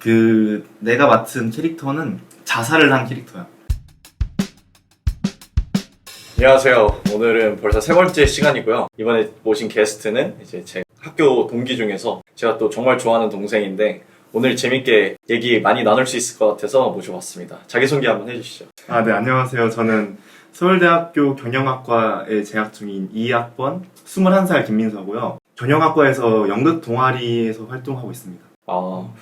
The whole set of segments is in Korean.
그 내가 맡은 캐릭터는 자살을 한 캐릭터야. 안녕하세요. 오늘은 벌써 세 번째 시간이고요. 이번에 모신 게스트는 이제 제 학교 동기 중에서 제가 또 정말 좋아하는 동생인데 오늘 재밌게 얘기 많이 나눌 수 있을 것 같아서 모셔봤습니다. 자기소개 한번 해주시죠. 아, 네, 안녕하세요. 저는 서울대학교 경영학과에 재학 중인 2학번 21살 김민서고요. 경영학과에서 연극 동아리에서 활동하고 있습니다. 아,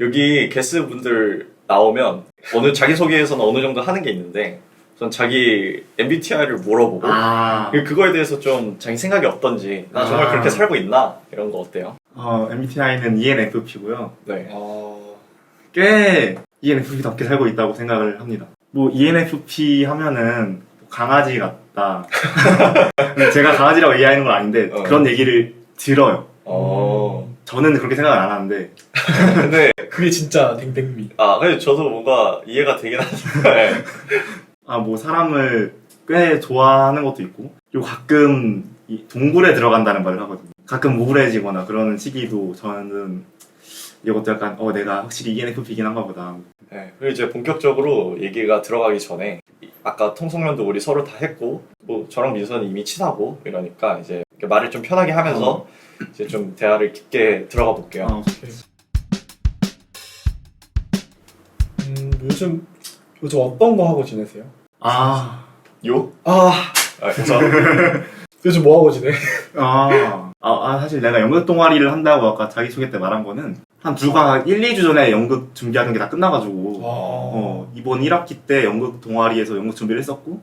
여기 게스트 분들 나오면 어느 자기소개에서는 어느 정도 하는 게 있는데 전 자기 MBTI를 물어보고 아, 그거에 대해서 좀 자기 생각이 어떤지 나 정말 아. 그렇게 살고 있나 이런 거 어때요? 어, MBTI는 ENFP고요. 네. 꽤 ENFP답게 살고 있다고 생각을 합니다. 뭐 ENFP 하면은 강아지 같다. 제가 강아지라고 이해하는 건 아닌데 어. 그런 얘기를 들어요. 어. 저는 그렇게 생각을 안 하는데 근데 그게 진짜 댕댕미. 아 근데 저도 뭔가 이해가 되긴 하는데 아 뭐 사람을 꽤 좋아하는 것도 있고 그리고 가끔 이 동굴에 들어간다는 말을 하거든요. 가끔 우울해지거나 그러는 시기도 저는 이것도 약간 어 내가 확실히 ENFP긴 한가 보다. 네, 그리고 이제 본격적으로 얘기가 들어가기 전에 이- 아까 통성면도 우리 서로 다 했고 뭐 저랑 민서는 이미 친하고 이러니까 이제 이렇게 말을 좀 편하게 하면서 이제 좀 대화를 깊게 들어가 볼게요. 어, 음, 요즘 요즘 어떤 거 하고 지내세요? 아, 요? 아, 아, 우선 요즘 뭐 하고 지내? 아, 아, 아, 사실 내가 연극 동아리를 한다고 아까 자기소개 때 말한 거는 한 불과 1, 2주 전에 연극 준비하는 게 다 끝나가지고 어, 이번 1학기 때 연극 동아리에서 연극 준비를 했었고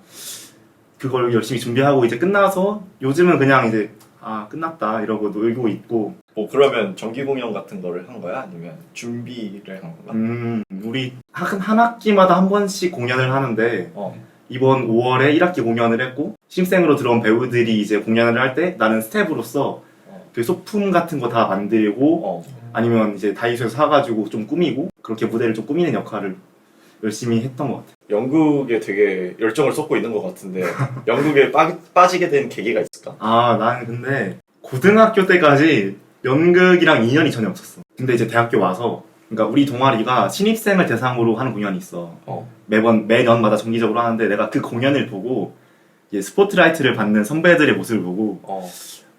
그걸 열심히 준비하고 이제 끝나서 요즘은 그냥 이제 아 끝났다 이러고 놀고 있고 뭐 그러면 정기 공연 같은 거를 한 거야? 아니면 준비를 한 건가? 음 우리 한, 한 학기마다 한 번씩 공연을 하는데 어. 이번 5월에 1학기 공연을 했고 신입생으로 들어온 배우들이 이제 공연을 할 때 나는 스텝으로서 어. 그 소품 같은 거 다 만들고 어. 아니면 이제 다이소에서 사가지고 좀 꾸미고 그렇게 무대를 좀 꾸미는 역할을 열심히 했던 것 같아요. 연극에 되게 열정을 쏟고 있는 것 같은데 연극에 빠, 빠지게 된 계기가 있을까? 아, 나는 근데 고등학교 때까지 연극이랑 인연이 전혀 없었어. 근데 이제 대학교 와서, 그러니까 우리 동아리가 신입생을 대상으로 하는 공연이 있어. 어. 매번, 매년마다 정기적으로 하는데 내가 그 공연을 보고, 이제 스포트라이트를 받는 선배들의 모습을 보고, 어.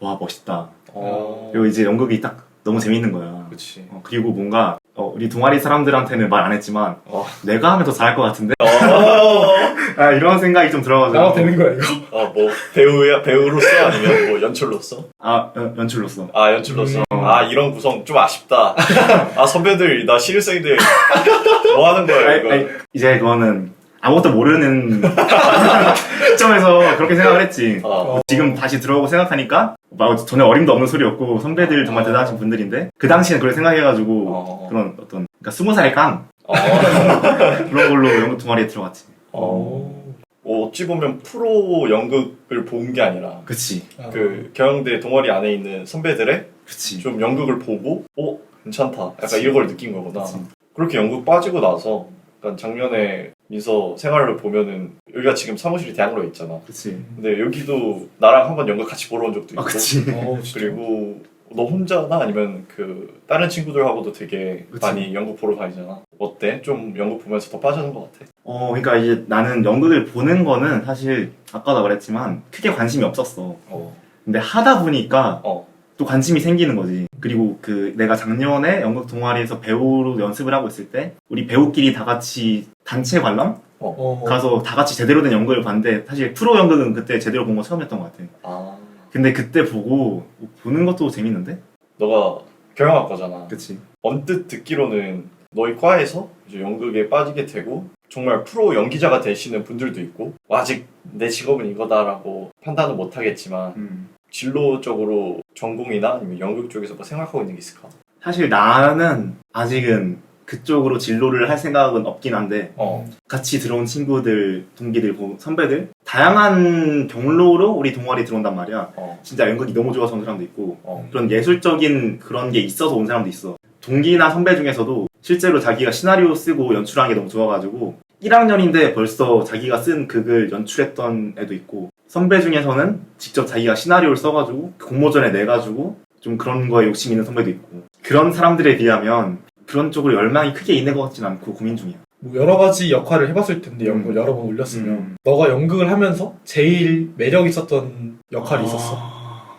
와, 멋있다. 어. 그리고 이제 연극이 딱 너무 재밌는 거야. 그치. 어, 그리고 뭔가, 어, 우리 동아리 사람들한테는 말 안 했지만, 어. 내가 하면 더 잘할 것 같은데? 어. 아, 이런 생각이 좀 들어가지고. 나가 되는 거야 이거? 아, 뭐 배우야 배우로서 아니면 뭐 연출로서? 아, 연- 연출로서. 아 연출로서. 음. 아 이런 구성 좀 아쉽다. 아 선배들 나 신입생들 뭐 하는 거야 이거? 아니, 이제 그거는 아무것도 모르는 시점에서 그렇게 생각을 했지. 어. 지금 다시 들어오고 생각하니까 막 전혀 어림도 없는 소리였고 선배들 정말 어. 대단하신 분들인데 그 당시에는 그걸 생각해가지고 어. 그런 어떤 그러니까 스무 살깡 어. 그런 걸로 연극 동아리에 들어갔지. 어. 어, 어찌 보면 프로 연극을 본 게 아니라 그치, 아, 그 경영대 동아리 안에 있는 선배들의 그치. 좀 연극을 보고 어 괜찮다 약간 그치. 이런 걸 느낀 거구나. 그치. 그렇게 연극 빠지고 나서 약간 작년에 민서 생활을 보면은 여기가 지금 사무실이 대학로에 있잖아. 그치. 근데 여기도 나랑 한번 연극 같이 보러 온 적도 있고 아, 그치. 어, 진짜. 그리고 너 혼자나 아니면 그 다른 친구들하고도 되게 그치. 많이 연극 보러 다니잖아. 어때? 좀 연극 보면서 더 빠지는 것 같아? 어, 그러니까 이제 나는 연극을 보는 거는 사실 아까도 말했지만 크게 관심이 없었어. 어. 근데 하다 보니까 어. 또 관심이 생기는 거지. 그리고 그 내가 작년에 연극 동아리에서 배우로 연습을 하고 있을 때 우리 배우끼리 다 같이 단체 관람 어, 가서 다 같이 제대로 된 연극을 봤는데 사실 프로 연극은 그때 제대로 본 거 처음이었던 것 같아. 아. 근데 그때 보고 보는 것도 재밌는데? 너가 경영학과잖아. 그치? 언뜻 듣기로는 너희 과에서 이제 연극에 빠지게 되고 정말 프로 연기자가 되시는 분들도 있고 아직 내 직업은 이거다라고 판단은 못 하겠지만 음. 진로적으로 전공이나 아니면 연극 쪽에서 뭐 생각하고 있는 게 있을까? 사실 나는 아직은 그쪽으로 진로를 할 생각은 없긴 한데 어. 같이 들어온 친구들, 동기들, 고- 선배들 다양한 경로로 우리 동아리 들어온단 말이야. 어. 진짜 연극이 너무 좋아서 온 사람도 있고 어. 그런 예술적인 그런 게 있어서 온 사람도 있어. 동기나 선배 중에서도 실제로 자기가 시나리오 쓰고 연출하는 게 너무 좋아가지고 1학년인데 벌써 자기가 쓴 극을 연출했던 애도 있고 선배 중에서는 직접 자기가 시나리오를 써가지고 그 공모전에 내가지고 좀 그런 거에 욕심 있는 선배도 있고 그런 사람들에 비하면 그런 쪽으로 열망이 크게 있는 것 같진 않고 고민 중이야. 뭐 여러 가지 역할을 해봤을 텐데 연극을 음. 여러 번 올렸으면 음. 너가 연극을 하면서 제일 매력 있었던 역할이 있었어.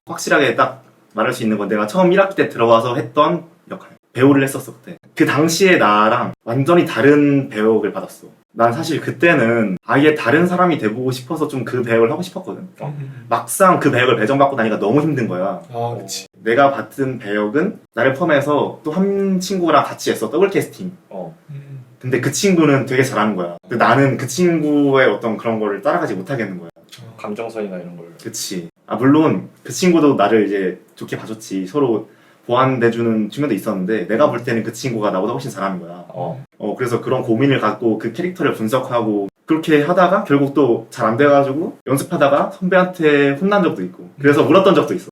확실하게 딱 말할 수 있는 건 내가 처음 1학기 때 들어와서 했던 역할. 배우를 했었어, 그때. 그 당시에 나랑 완전히 다른 배역을 받았어. 난 사실 그때는 아예 다른 사람이 돼보고 싶어서 좀 그 배역을 하고 싶었거든. 음. 막상 그 배역을 배정받고 나니까 너무 힘든 거야. 아 그치. 내가 맡은 배역은 나를 포함해서 또 한 친구랑 같이 했어, 더블 캐스팅. 어. 음. 근데 그 친구는 되게 잘하는 거야. 근데 나는 그 친구의 어떤 그런 거를 따라가지 못하겠는 거야. 감정선이나 이런 걸. 그치. 아, 물론 그 친구도 나를 이제 좋게 봐줬지. 서로 보완돼주는 측면도 있었는데 내가 볼 때는 그 친구가 나보다 훨씬 잘하는 거야. 어. 어, 그래서 그런 고민을 갖고 그 캐릭터를 분석하고 그렇게 하다가 결국 또 잘 안 돼가지고 연습하다가 선배한테 혼난 적도 있고 그래서 울었던 적도 있어.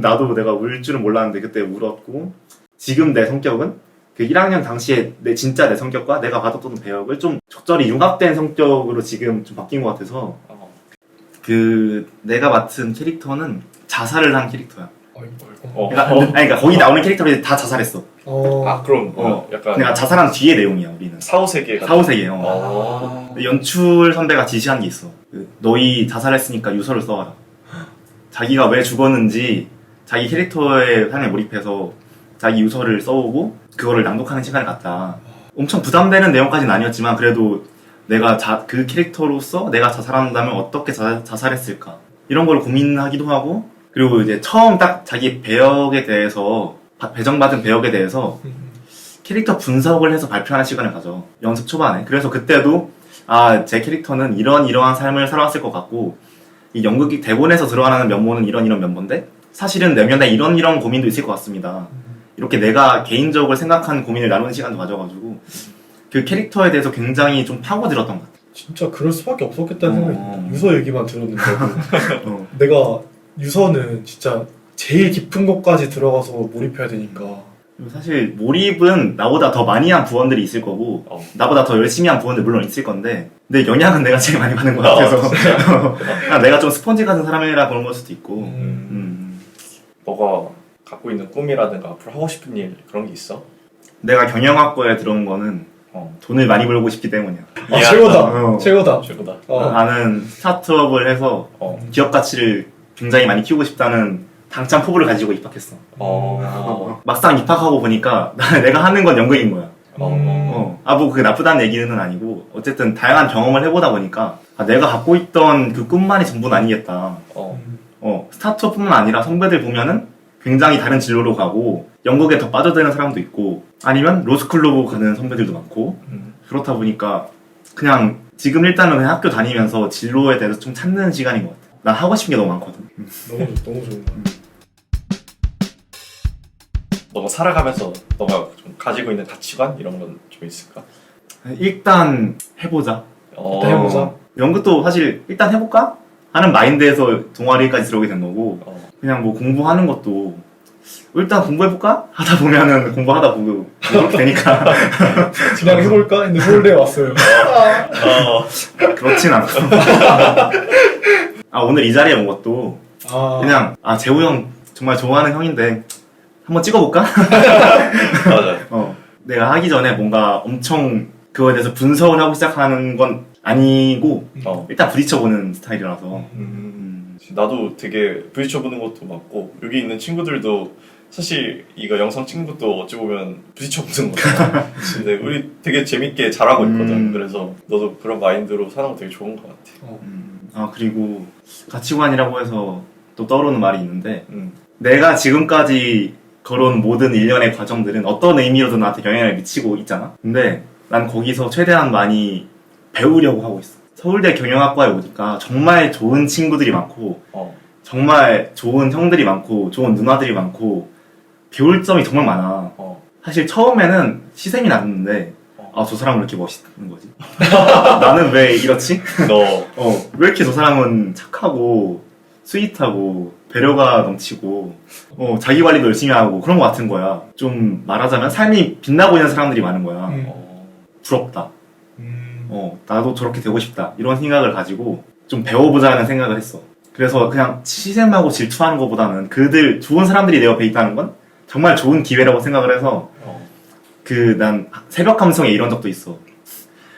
나도 내가 울 줄은 몰랐는데 그때 울었고 지금 내 성격은 그 1학년 당시에 내 진짜 내 성격과 내가 받았던 배역을 좀 적절히 융합된 성격으로 지금 좀 바뀐 것 같아서 어. 그 내가 맡은 캐릭터는 자살을 한 캐릭터야. 아이고. 어. 그러니까, 아니, 그러니까 거기 나오는 캐릭터들이 다 자살했어. 어. 아 그럼 어, 어. 약간 내가 자살한 뒤의 내용이야 우리는. 사후 세계 같은. 사후세계요. 어. 연출 선배가 지시한 게 있어. 그, 너희 자살했으니까 유서를 써와라. 자기가 왜 죽었는지 자기 캐릭터의 삶에 몰입해서 자기 유서를 써오고 그거를 낭독하는 시간을 갖다. 엄청 부담되는 내용까지는 아니었지만 그래도 내가 자, 그 캐릭터로서 내가 자살한다면 어떻게 자, 자살했을까 이런 걸 고민하기도 하고 그리고 이제 처음 딱 자기 배역에 대해서 바- 배정받은 배역에 대해서 음. 캐릭터 분석을 해서 발표하는 시간을 가져. 연습 초반에. 그래서 그때도, 아, 제 캐릭터는 이런 이러한 삶을 살아왔을 것 같고, 이 연극이 대본에서 들어가는 면모는 이런 이런 면모인데, 사실은 내면에 이런 이런 고민도 있을 것 같습니다. 이렇게 내가 개인적으로 생각한 고민을 나누는 시간도 가져가지고, 그 캐릭터에 대해서 굉장히 좀 파고들었던 것 진짜 그럴 수밖에 없었겠다는 생각이 어. 유서 얘기만 들었는데 같아요. 어. 내가 유서는 진짜 제일 깊은 곳까지 들어가서 몰입해야 되니까 사실 몰입은 나보다 더 많이 한 부원들이 있을 거고, 어. 나보다 더 열심히 한 부원들 물론 있을 건데, 근데 영향은 내가 제일 많이 받는 것 어, 같아서. 그냥 내가 좀 스펀지 같은 사람이라 그런 걸 수도 있고, 음. 음. 너가 갖고 있는 꿈이라든가 앞으로 하고 싶은 일 그런 게 있어? 내가 경영학과에 들어온 거는 어. 돈을 많이 벌고 싶기 때문이야. 아. 최고다 어. 최고다 최고다. 어. 나는 스타트업을 해서 어. 기업 가치를 굉장히 많이 키우고 싶다는 당찬 포부를 가지고 입학했어. 어. 막상 입학하고 보니까 내가 하는 건 연극인 거야. 어. 어. 아, 뭐 그게 나쁘다는 얘기는 아니고 어쨌든 다양한 경험을 해보다 보니까 아, 내가 갖고 있던 그 꿈만이 전부는 아니겠다. 어. 음. 어, 스타트업뿐만 아니라 선배들 보면은 굉장히 다른 진로로 가고 연극에 더 빠져드는 사람도 있고 아니면 로스쿨로 가는 선배들도 많고 음. 그렇다 보니까 그냥 지금 일단은 그냥 학교 다니면서 진로에 대해서 좀 찾는 시간인 것 같아. 난 하고 싶은 게 너무 많거든. 너무 좋- 너무 좋은 거 너가 살아가면서 너가 좀 가지고 있는 가치관 이런 건 좀 있을까? 일단 해보자. 어. 일단 해보자. 연극도 사실 일단 해볼까? 하는 마인드에서 동아리까지 들어오게 된 거고 어. 그냥 뭐 공부하는 것도 일단 공부해볼까? 하다 보면은 공부하다 보고 그렇게 되니까 그냥 해볼까 했는데 서울대에 왔어요 어. 그렇진 않고 아 오늘 이 자리에 온 것도 아 그냥 아 재우 형 정말 좋아하는 형인데 한번 찍어볼까? 맞아. 어, 내가 하기 전에 뭔가 엄청 그거에 대해서 분석을 하고 시작하는 건 아니고 어. 일단 부딪혀보는 스타일이라서 음. 음, 나도 되게 부딪혀보는 것도 맞고 여기 있는 친구들도 사실 이거 영상 찍는 것도 어찌 보면 부딪혀보는 거잖아. 근데 우리 되게 재밌게 잘하고 있거든. 음. 그래서 너도 그런 마인드로 사는 거 되게 좋은 것 같아. 음. 아 그리고 가치관이라고 해서 또 떠오르는 말이 있는데 음. 내가 지금까지 걸어온 모든 일련의 과정들은 어떤 의미로든 나한테 영향을 미치고 있잖아. 근데 난 거기서 최대한 많이 배우려고 하고 있어. 서울대 경영학과에 오니까 정말 좋은 친구들이 많고 어. 정말 좋은 형들이 많고 좋은 누나들이 많고 배울 점이 정말 많아. 어. 사실 처음에는 시샘이 났는데 어. 아 저 사람은 왜 이렇게 멋있는 거지? 나는 왜 이렇지? 너 어, 왜 이렇게 저 사람은 착하고 스윗하고 배려가 넘치고 어, 자기 관리도 열심히 하고 그런 거 같은 거야. 좀 말하자면 삶이 빛나 보이는 사람들이 많은 거야. 음. 어. 부럽다. 음. 어, 나도 저렇게 되고 싶다. 이런 생각을 가지고 좀 배워보자는 생각을 했어. 그래서 그냥 시샘하고 질투하는 것보다는 그들 좋은 사람들이 내 옆에 있다는 건 정말 좋은 기회라고 생각을 해서 어. 그 난 새벽 감성에 이런 적도 있어.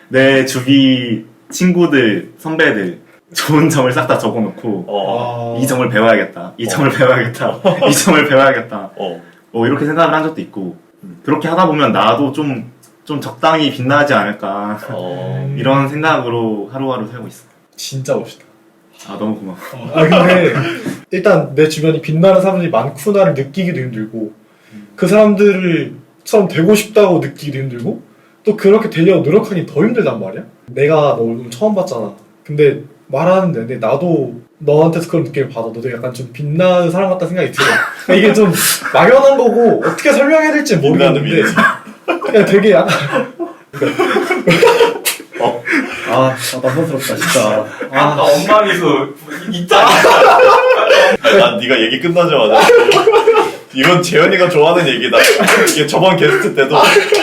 내 주위 친구들 선배들 좋은 점을 싹 다 적어놓고 어. 아, 이 점을 배워야겠다. 이 점을 배워야겠다. 이 점을 배워야겠다. 어. 뭐 이렇게 생각을 한 적도 있고 그렇게 하다 보면 나도 좀 좀 적당히 빛나지 않을까 어. 이런 생각으로 하루하루 살고 있어. 진짜 멋있다. 아 너무 고마워. 아 근데 일단 내 주변이 빛나는 사람들이 많구나를 느끼기도 힘들고 그 사람들 처럼 되고 싶다고 느끼기도 힘들고 또 그렇게 되려고 노력하기 더 힘들단 말이야. 내가 너 얼굴 처음 봤잖아. 근데 말하는데 근데 나도 너한테서 그런 느낌을 받아. 너도 약간 좀 빛나는 사람 같다 생각이 들어. 이게 좀 막연한 거고 어떻게 설명해야 될지 모르겠는데 미래지. 그냥 되게 약간 아, 남성스럽다 진짜. 아까 엄마 미소 있잖아. 난 네가 얘기 끝나자마자 이건 재현이가 좋아하는 얘기다. 이게 저번 게스트 때도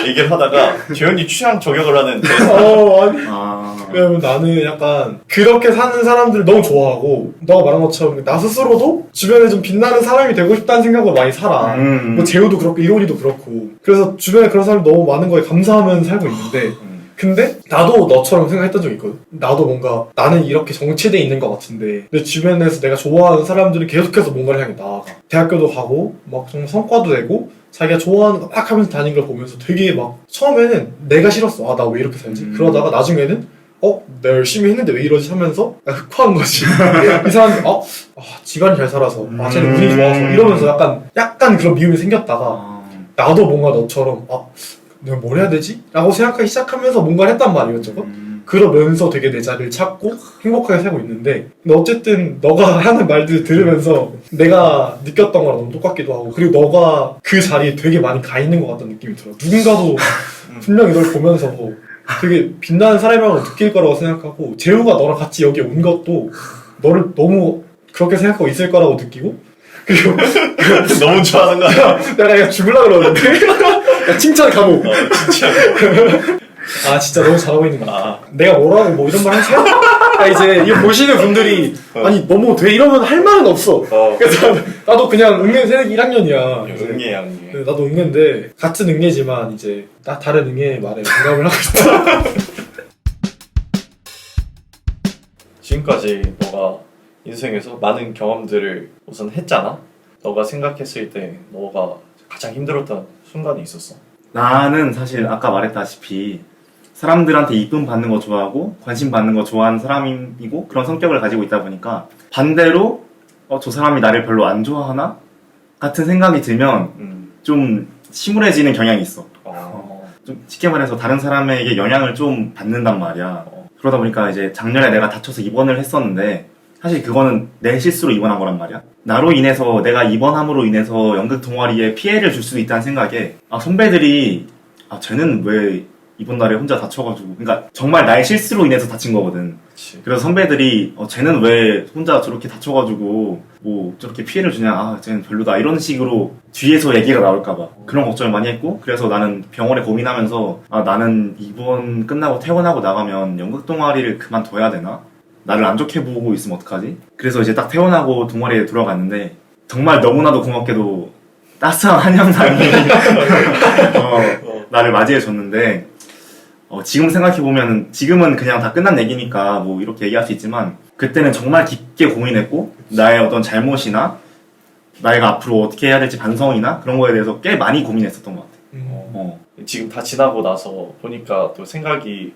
얘기를 하다가 재현이 취향 저격을 하는 게스트. 어 아니 아, 왜냐면 나는 약간 그렇게 사는 사람들을 너무 좋아하고 너가 말한 것처럼 나 스스로도 주변에 좀 빛나는 사람이 되고 싶다는 생각으로 많이 살아 음. 뭐 재우도 그렇고 이론이도 그렇고 그래서 주변에 그런 사람이 너무 많은 거에 감사하면서 살고 있는데 음. 근데 나도 너처럼 생각했던 적이 있거든. 나도 뭔가 나는 이렇게 정체돼 있는 것 같은데 내 주변에서 내가 좋아하는 사람들이 계속해서 뭔가를 향해 나아가. 대학교도 가고 막 정말 성과도 내고 자기가 좋아하는 거 막 하면서 다니는 걸 보면서 되게 막 처음에는 내가 싫었어. 아 나 왜 이렇게 살지? 음. 그러다가 나중에는 어? 내가 열심히 했는데 왜 이러지? 하면서 흑화한 거지. 이 사람이 어? 아 집안이 잘 살아서. 아 쟤는 운이 좋아서. 이러면서 약간 약간 그런 미움이 생겼다가 아, 나도 뭔가 너처럼 아 내가 뭘 해야 되지? 라고 생각하기 시작하면서 뭔가를 했단 말이야 이것저것 음. 그러면서 되게 내 자리를 찾고 행복하게 살고 있는데 근데 어쨌든 너가 하는 말들 들으면서 내가 느꼈던 거랑 너무 똑같기도 하고 그리고 너가 그 자리에 되게 많이 가 있는 것 같다는 느낌이 들어 누군가도 분명히 널 보면서 되게 빛나는 사람이라고 느낄 거라고 생각하고 재우가 너랑 같이 여기 온 것도 너를 너무 그렇게 생각하고 있을 거라고 느끼고 그리고 너무 좋아하는 거 아니야? 내가 약간 죽을라 그러는데 야, 칭찬 감옥 어, 진짜. 아 진짜 너무 잘하고 있는 것 같아 아, 내가 뭐라고 뭐 이런 말 하세요? 아 이제 이거 보시는 분들이 아니 너무 돼 이러면 할 말은 없어 어. 그래서 나도- 그냥 응애 새내기 1학년이야 응애 양애. 나도 응애인데 같은 응애지만 이제 나 다른 응애 말에 공감을 하고 있다 지금까지 너가 인생에서 많은 경험들을 우선 했잖아. 너가 생각했을 때 너가 가장 힘들었던 순간이 있었어. 나는 사실 아까 말했다시피 사람들한테 이쁨 받는 거 좋아하고 관심 받는 거 좋아하는 사람이고 그런 성격을 가지고 있다 보니까 반대로 어, 저 사람이 나를 별로 안 좋아하나 같은 생각이 들면 음. 좀 침울해지는 경향이 있어. 어. 좀 쉽게 말해서 다른 사람에게 영향을 좀 받는단 말이야. 어. 그러다 보니까 이제 작년에 내가 다쳐서 입원을 했었는데 사실 그거는 내 실수로 입원한 거란 말이야. 나로 인해서 내가 입원함으로 인해서 연극 동아리에 피해를 줄 수도 있다는 생각에 아 선배들이 아 쟤는 왜 이번 날에 혼자 다쳐가지고 그러니까 정말 나의 실수로 인해서 다친 거거든. 그치. 그래서 선배들이 어, 쟤는 왜 혼자 저렇게 다쳐가지고 뭐 저렇게 피해를 주냐 아 쟤는 별로다 이런 식으로 뒤에서 얘기가 나올까봐 그런 걱정을 많이 했고 그래서 나는 병원에 고민하면서 아 나는 이번 끝나고 퇴원하고 나가면 연극 동아리를 그만둬야 되나 나를 안 좋게 보고 있으면 어떡하지 그래서 이제 딱 퇴원하고 동아리에 들어갔는데 정말 너무나도 고맙게도 따스한 한영상이 어, 나를 맞이해 줬는데 어, 지금 생각해 보면 지금은 그냥 다 끝난 얘기니까 뭐 이렇게 얘기할 수 있지만 그때는 정말 깊게 고민했고 나의 어떤 잘못이나 나이가 앞으로 어떻게 해야 될지 반성이나 그런 거에 대해서 꽤 많이 고민했었던 것 같아. 음. 어. 지금 다 지나고 나서 보니까 또 생각이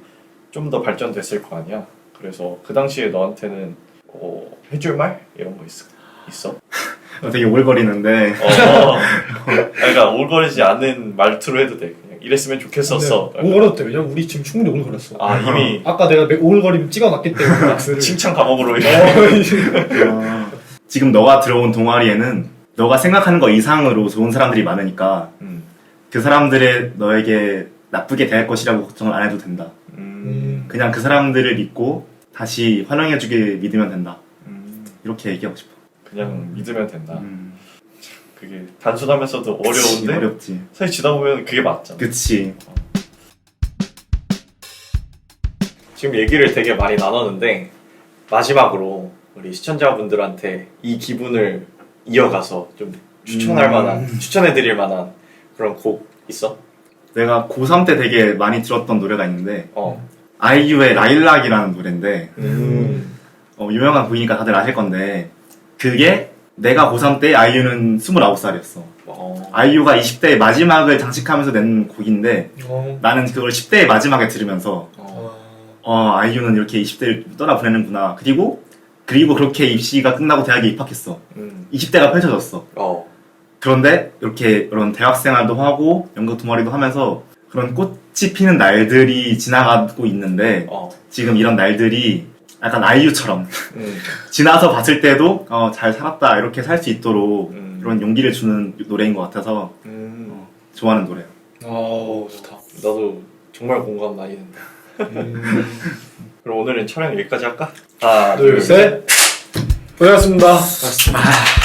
좀 더 발전됐을 거 아니야. 그래서 그 당시에 너한테는 어, 해줄 말 이런 거 있어? 있어? 어, 되게 오글거리는데 어, 그러니까 올거리지 않는 말투로 해도 돼. 그냥 이랬으면 좋겠었어. 근데 오글거렸대 왜냐면 우리 지금 충분히 오글거렸어 아 이미 아까 내가 매- 오글거림 찍어놨기 때문에 박스를 칭찬 감옥으로 어, 지금 너가 들어온 동아리에는 너가 생각하는 거 이상으로 좋은 사람들이 많으니까 음. 그 사람들의 너에게 나쁘게 대할 것이라고 걱정을 안 해도 된다. 음. 그냥 그 사람들을 믿고 다시 환영해주길 믿으면 된다. 음. 이렇게 얘기하고 싶어. 그냥 믿으면 된다. 음, 그게 단순하면서도 그치, 어려운데 어렵지. 사실 지다 보면 그게 맞잖아. 그치. 지금 얘기를 되게 많이 나눴는데 마지막으로 우리 시청자분들한테 이 기분을 이어가서 좀 추천할 음. 만한 추천해드릴 만한 그런 곡 있어? 내가 고3 때 되게 많이 들었던 노래가 있는데 어. 아이유의 라일락이라는 노래인데 음. 어, 유명한 곡이니까 다들 아실 건데 그게 내가 고3 때 아이유는 29살이었어. 어. 아이유가 20대의 마지막을 장식하면서 낸 곡인데 어. 나는 그걸 10대의 마지막에 들으면서 어. 어 아이유는 이렇게 20대를 떠나 보내는구나. 그리고 그리고 그렇게 입시가 끝나고 대학에 입학했어. 음. 20대가 펼쳐졌어. 어. 그런데 이렇게 그런 대학 생활도 하고 연극 동아리도 하면서 그런 꽃 이 피는 날들이 지나가고 있는데 어. 지금 이런 날들이 약간 아이유처럼 음. 지나서 봤을 때도 어, 잘 살았다 이렇게 살 수 있도록 음. 그런 용기를 주는 노래인 것 같아서 음. 좋아하는 노래예요. 어, 좋다. 나도 정말 공감 많이 된다. 음. 그럼 오늘은 촬영 여기까지 할까? 하나, 둘, 셋. 고생하셨습니다. 고맙습니다.